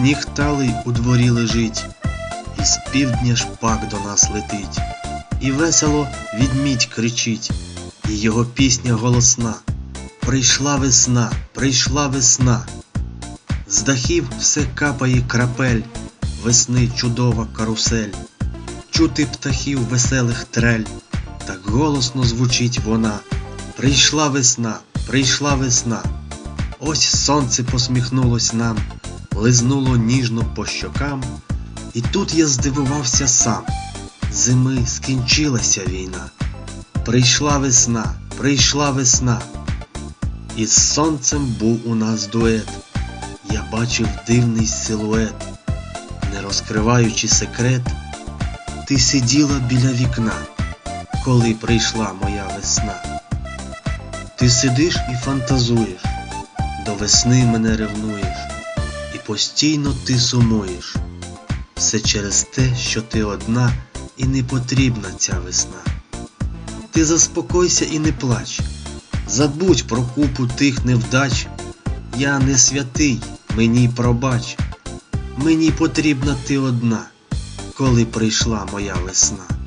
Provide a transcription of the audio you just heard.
Сніг талий у дворі лежить, і з півдня шпак до нас летить, і весело відмідь кричить, і його пісня голосна. Прийшла весна, прийшла весна. З дахів все капає крапель, весни чудова карусель. Чути птахів веселих трель, так голосно звучить вона. Прийшла весна, прийшла весна. Ось сонце посміхнулось нам, лизнуло ніжно по щокам. І тут я здивувався сам. Зими скінчилася війна. Прийшла весна, прийшла весна. І з сонцем був у нас дует. Я бачив дивний силует, не розкриваючи секрет, ти сиділа біля вікна, коли прийшла моя весна. Ти сидиш і фантазуєш, до весни мене ревнуєш, і постійно ти сумуєш. Все через те, що ти одна і не потрібна ця весна. Ти заспокойся і не плач, забудь про купу тих невдач. Я не святий, мені пробач. Мені потрібна ти одна, коли прийшла моя весна.